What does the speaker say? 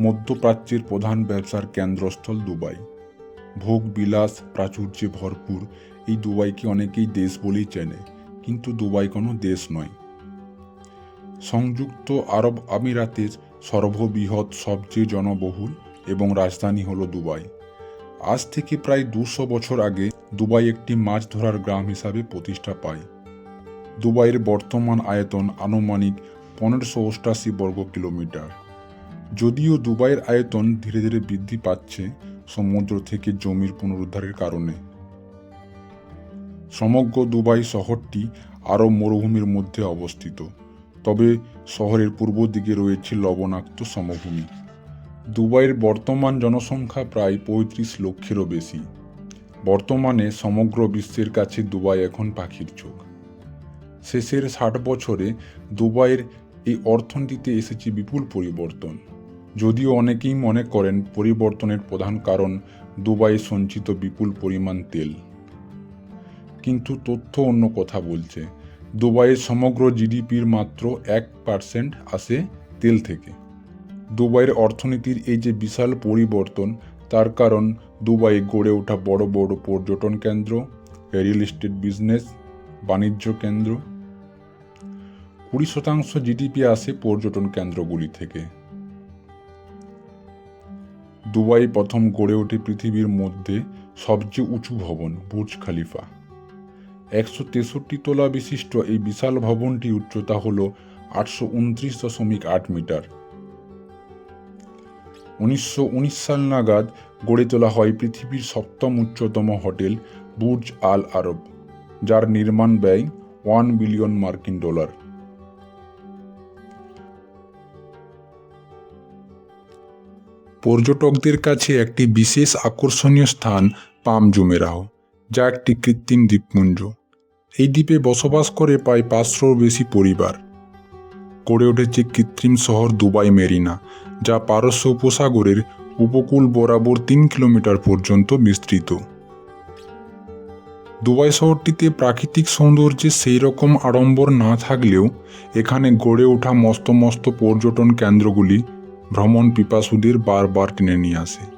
মধ্যপ্রাচ্যের প্রধান ব্যবসার কেন্দ্রস্থল দুবাই। ভোগ, বিলাস, প্রাচুর্যে ভরপুর, এই দুবাইকে অনেকেই দেশ বলেই চেনে, কিন্তু দুবাই কোনো দেশ নয়। সংযুক্ত আরব আমিরাতের সর্ববৃহৎ, সবচেয়ে জনবহুল এবং রাজধানী হল দুবাই। আজ থেকে প্রায় দুশো বছর আগে দুবাই একটি মাছ ধরার গ্রাম হিসাবে প্রতিষ্ঠা পায়। দুবাইয়ের বর্তমান আয়তন আনুমানিক পনেরোশো অষ্টাশি বর্গ কিলোমিটার। যদিও দুবাইয়ের আয়তন ধীরে ধীরে বৃদ্ধি পাচ্ছে সমুদ্র থেকে জমির পুনরুদ্ধারের কারণে। সমগ্র দুবাই শহরটি আরব মরুভূমির মধ্যে অবস্থিত, তবে শহরের পূর্ব দিকে রয়েছে লবণাক্ত সমভূমি। দুবাইয়ের বর্তমান জনসংখ্যা প্রায় পঁয়ত্রিশ লক্ষেরও বেশি। বর্তমানে সমগ্র বিশ্বের কাছে দুবাই এখন পাখির চোখ। শেষের ষাট বছরে দুবাইয়ের এই অর্থনীতিতে এসেছে বিপুল পরিবর্তন। যদিও অনেকেই মনে করেন পরিবর্তনের প্রধান কারণ দুবাই সঞ্চিত বিপুল পরিমাণ তেল। কিন্তু তথ্য অন্য কথা বলছে দুবাইয়ের সমগ্র জিডিপির মাত্র এক পার্সেন্ট আসে তেল থেকে। দুবাইয়ের অর্থনীতির এই যে বিশাল পরিবর্তন, তার কারণ দুবাই গড়ে ওঠা বড় বড় পর্যটন কেন্দ্র, রিয়েল এস্টেট বিজনেস, বাণিজ্য কেন্দ্র। কুড়ি শতাংশ জিডিপি আসে পর্যটন কেন্দ্রগুলি থেকে। দুবাই প্রথম গড়ে ওঠে পৃথিবীর মধ্যে সবচেয়ে উঁচু ভবন, বুর্জ খালিফা। একশো তেষট্টি তলা বিশিষ্ট এই বিশাল ভবনটি উচ্চতা হল আটশো উনত্রিশ দশমিক আট মিটার। উনিশশো উনিশ সাল নাগাদ গড়ে তোলা হয় পৃথিবীর সপ্তম উচ্চতম হোটেল, বুর্জ আল আরব, যার নির্মাণ ব্যয় ওয়ান বিলিয়ন মার্কিন ডলার। পর্যটকদের কাছে একটি বিশেষ আকর্ষণীয় স্থান পাম জুমেরাহ যা একটি কৃত্রিম দ্বীপপুঞ্জ। এই দ্বীপে বসবাস করে প্রায় পাঁচশোর বেশি পরিবার। গড়ে উঠেছে কৃত্রিম শহর দুবাই মেরিনা, যা পারস্য উপসাগরের উপকূল বরাবর তিন কিলোমিটার পর্যন্ত বিস্তৃত। দুবাই শহরটিতে প্রাকৃতিক সৌন্দর্যে সেই রকম আড়ম্বর না থাকলেও এখানে গড়ে ওঠা মস্ত মস্ত পর্যটন কেন্দ্রগুলি ভ্রমণ পিপাসুদের বারবার টেনে নিয়ে আসে।